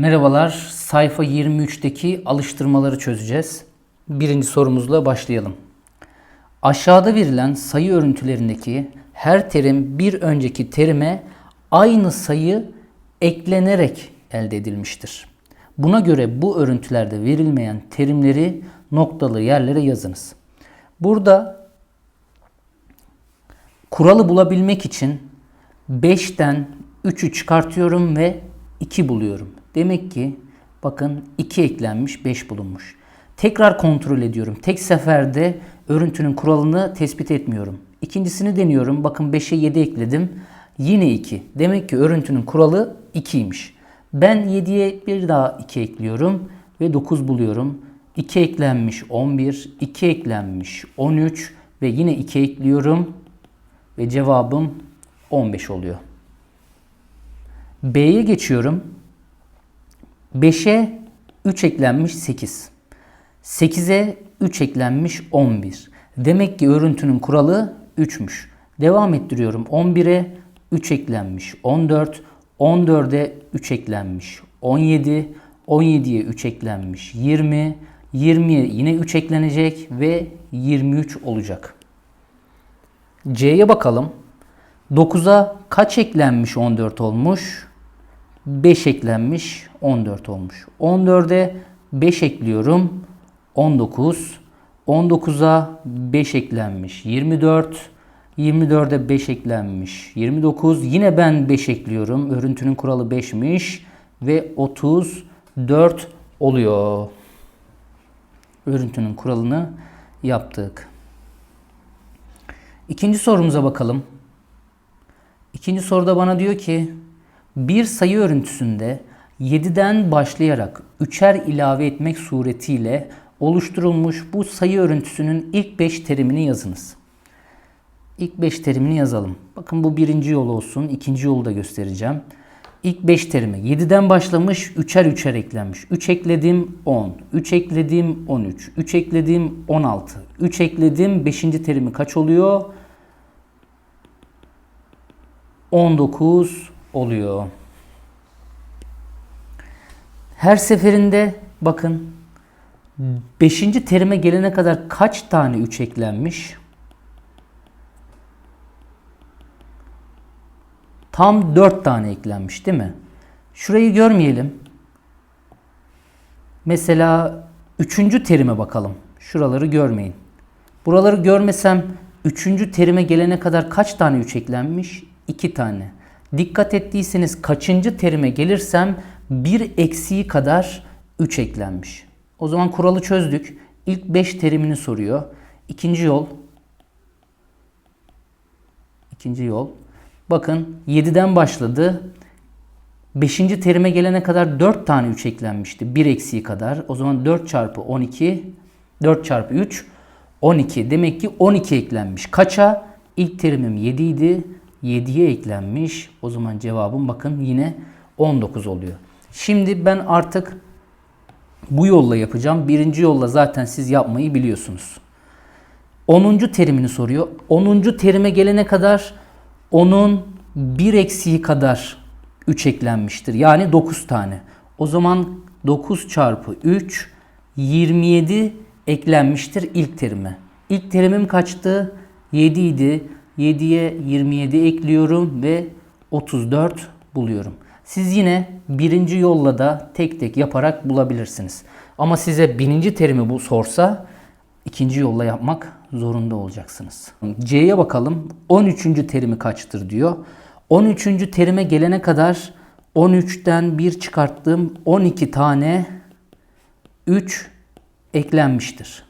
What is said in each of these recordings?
Merhabalar, sayfa 23'teki alıştırmaları çözeceğiz. Birinci sorumuzla başlayalım. Aşağıda verilen sayı örüntülerindeki her terim bir önceki terime aynı sayı eklenerek elde edilmiştir. Buna göre bu örüntülerde verilmeyen terimleri noktalı yerlere yazınız. Burada kuralı bulabilmek için 5'ten 3'ü çıkartıyorum ve 2 buluyorum. Demek ki bakın 2 eklenmiş 5 bulunmuş. Tekrar kontrol ediyorum. Tek seferde örüntünün kuralını tespit etmiyorum. İkincisini deniyorum. Bakın 5'e 7 ekledim. Yine 2. Demek ki örüntünün kuralı 2'ymiş. Ben 7'ye bir daha 2 ekliyorum ve 9 buluyorum. 2 eklenmiş 11, 2 eklenmiş 13 ve yine 2 ekliyorum ve cevabım 15 oluyor. B'ye geçiyorum. 5'e 3 eklenmiş 8. 8'e 3 eklenmiş 11. Demek ki örüntünün kuralı 3'müş. Devam ettiriyorum. 11'e 3 eklenmiş 14. 14'e 3 eklenmiş 17. 17'ye 3 eklenmiş 20. 20'ye yine 3 eklenecek ve 23 olacak. C'ye bakalım. 9'a kaç eklenmiş 14 olmuş? 5 eklenmiş 14 olmuş. 14'e 5 ekliyorum. 19. 19'a 5 eklenmiş 24. 24'e 5 eklenmiş 29. Yine ben 5 ekliyorum. Örüntünün kuralı 5'miş ve 34 oluyor. Örüntünün kuralını yaptık. İkinci sorumuza bakalım. İkinci soruda bana diyor ki bir sayı örüntüsünde 7'den başlayarak 3'er ilave etmek suretiyle oluşturulmuş bu sayı örüntüsünün ilk 5 terimini yazınız. İlk 5 terimini yazalım. Bakın bu birinci yol olsun. ikinci yolu da göstereceğim. İlk 5 terimi 7'den başlamış 3'er 3'er eklenmiş. 3 ekledim 10. 3 ekledim 13. 3 ekledim 16. 3 ekledim 5. terimi kaç oluyor? 19 oluyor. Her seferinde bakın 5. terime gelene kadar kaç tane 3 eklenmiş? Tam 4 tane eklenmiş değil mi? Şurayı görmeyelim. Mesela 3. terime bakalım. Şuraları görmeyin. Buraları görmesem 3. terime gelene kadar kaç tane 3 eklenmiş? 2 tane. Dikkat ettiyseniz kaçıncı terime gelirsem bir eksiği kadar 3 eklenmiş. O zaman kuralı çözdük. İlk 5 terimini soruyor. İkinci yol. İkinci yol. Bakın 7'den başladı. 5. terime gelene kadar 4 tane 3 eklenmişti. 1 eksiği kadar. O zaman 4 çarpı 12 4 çarpı 3 12. Demek ki 12 eklenmiş. Kaça? İlk terimim 7 idi. 7'ye eklenmiş. O zaman cevabım bakın yine 19 oluyor. Şimdi ben artık bu yolla yapacağım. Birinci yolla zaten siz yapmayı biliyorsunuz. 10. terimini soruyor. 10. terime gelene kadar onun bir eksiği kadar 3 eklenmiştir. Yani 9 tane. O zaman 9 çarpı 3 27 eklenmiştir ilk terime. İlk terimim kaçtı? 7 idi. 7'ye 27 ekliyorum ve 34 buluyorum. Siz yine birinci yolla da tek tek yaparak bulabilirsiniz. Ama size birinci terimi bu sorsa ikinci yolla yapmak zorunda olacaksınız. C'ye bakalım. 13. terimi kaçtır diyor. 13. terime gelene kadar 13'ten 1 çıkarttığım 12 tane 3 eklenmiştir.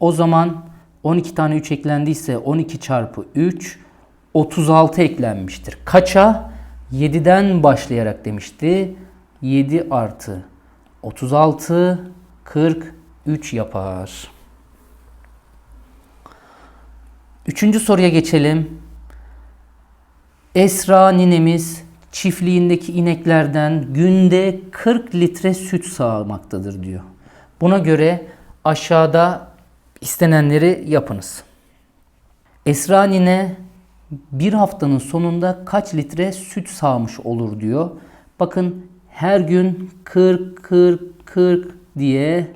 O zaman 12 tane 3 eklendiyse 12 çarpı 3 36 eklenmiştir. Kaça? 7'den başlayarak demişti. 7 artı 36 43 yapar. Üçüncü soruya geçelim. Esra ninemiz çiftliğindeki ineklerden günde 40 litre süt sağmaktadır diyor. Buna göre aşağıda istenenleri yapınız. Esra nine bir haftanın sonunda kaç litre süt sağmış olur diyor. Bakın her gün 40 40 40 diye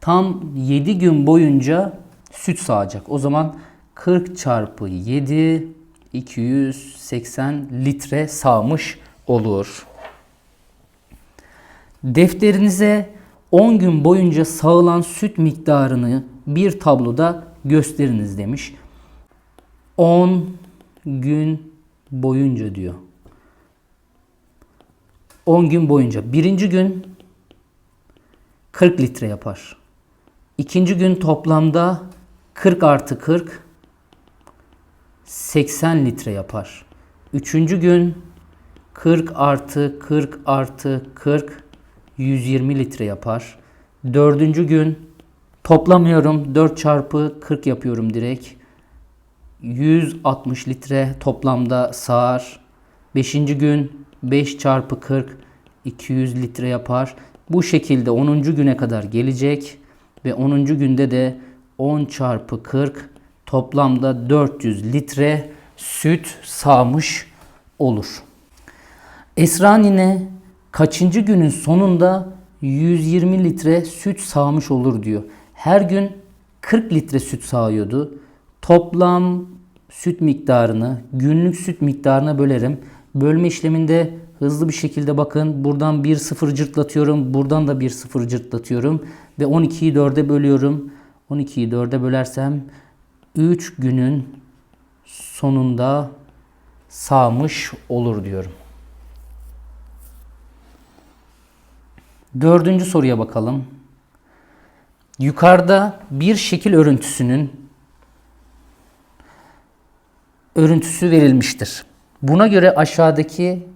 tam 7 gün boyunca süt sağacak. O zaman 40 çarpı 7 280 litre sağmış olur. Defterinize 10 gün boyunca sağılan süt miktarını bir tabloda gösteriniz demiş. 10 gün boyunca diyor. 10 gün boyunca. Birinci gün 40 litre yapar. İkinci gün toplamda 40 artı 40 80 litre yapar. Üçüncü gün 40 artı 40 artı 40 120 litre yapar. Dördüncü gün toplamıyorum 4 çarpı 40 yapıyorum direkt. 160 litre toplamda sağar. Beşinci gün 5 çarpı 40 200 litre yapar. Bu şekilde 10. güne kadar gelecek ve 10. günde de 10 çarpı 40 toplamda 400 litre süt sağmış olur. Esra nine kaçıncı günün sonunda 120 litre süt sağmış olur diyor. Her gün 40 litre süt sağıyordu. Toplam süt miktarını günlük süt miktarına bölerim. Bölme işleminde hızlı bir şekilde bakın buradan bir sıfır cırtlatıyorum. Buradan da bir sıfır cırtlatıyorum. Ve 12'yi 4'e bölüyorum. 12'yi 4'e bölersem 3 günün sonunda sağmış olur diyorum. Dördüncü soruya bakalım. Yukarıda bir şekil örüntüsünün örüntüsü verilmiştir. Buna göre aşağıdaki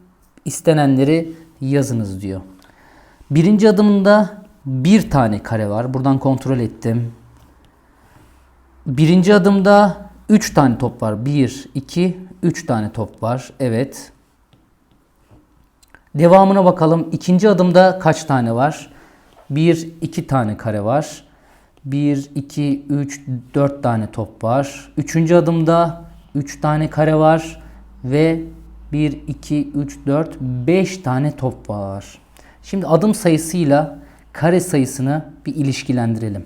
istenenleri yazınız diyor. Birinci adımında bir tane kare var. Buradan kontrol ettim. Birinci adımda 3 tane top var. 1, 2, 3 tane top var. Evet. Devamına bakalım. İkinci adımda kaç tane var? 1, 2 tane kare var. 1, 2, 3, 4 tane top var. Üçüncü adımda 3 tane kare var. Ve 1, 2, 3, 4, 5 tane top var. Şimdi adım sayısıyla kare sayısını bir ilişkilendirelim.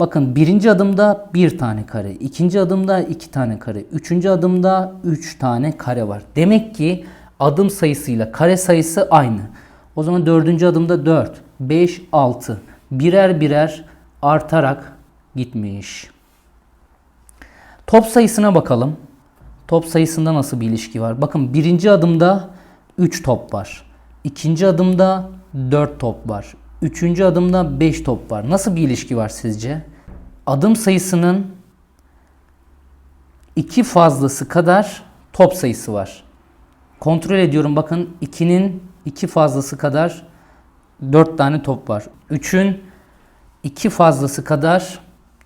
Bakın birinci adımda bir tane kare, ikinci adımda iki tane kare, üçüncü adımda üç tane kare var. Demek ki adım sayısıyla kare sayısı aynı. O zaman dördüncü adımda 4, 5, 6 birer birer artarak gitmiş. Top sayısına bakalım. Top sayısında nasıl bir ilişki var? Bakın birinci adımda 3 top var. İkinci adımda 4 top var. Üçüncü adımda 5 top var. Nasıl bir ilişki var sizce? Adım sayısının iki fazlası kadar top sayısı var. Kontrol ediyorum bakın 2'nin iki fazlası kadar 4 tane top var. 3'ün iki fazlası kadar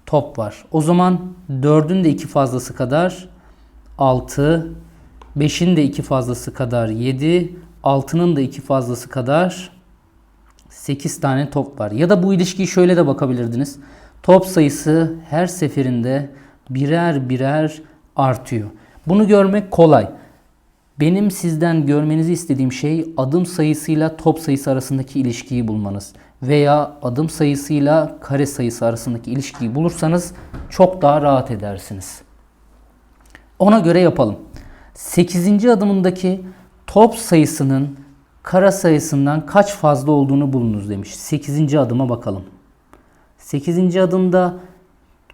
top var. O zaman 4'ün de iki fazlası kadar 6, 5'in de iki fazlası kadar 7, 6'nın da iki fazlası kadar 8 tane top var. Ya da bu ilişkiyi şöyle de bakabilirdiniz. Top sayısı her seferinde birer birer artıyor. Bunu görmek kolay. Benim sizden görmenizi istediğim şey adım sayısıyla top sayısı arasındaki ilişkiyi bulmanız. Veya adım sayısıyla kare sayısı arasındaki ilişkiyi bulursanız çok daha rahat edersiniz. Ona göre yapalım. 8. adımındaki top sayısının kara sayısından kaç fazla olduğunu bulunuz demiş. 8. adıma bakalım. 8. adımda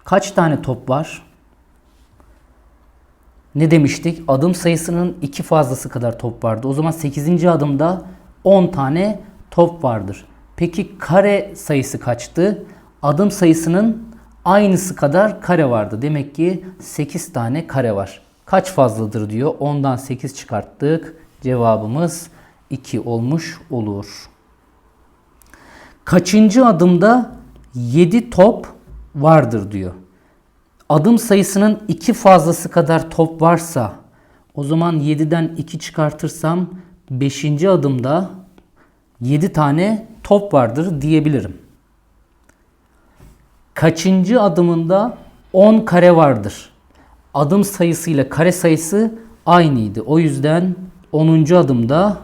kaç tane top var? Ne demiştik? Adım sayısının iki fazlası kadar top vardı. O zaman 8. adımda 10 tane top vardır. Peki kare sayısı kaçtı? Adım sayısının aynısı kadar kare vardı. Demek ki 8 tane kare var. Kaç fazladır diyor. 10'dan 8 çıkarttık. Cevabımız 2 olmuş olur. Kaçıncı adımda 7 top vardır diyor. Adım sayısının 2 fazlası kadar top varsa o zaman 7'den 2 çıkartırsam 5. adımda 7 tane top vardır diyebilirim. Kaçıncı adımında 10 kare vardır. Adım sayısıyla kare sayısı aynıydı. O yüzden 10. adımda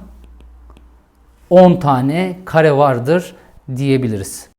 10 tane kare vardır diyebiliriz.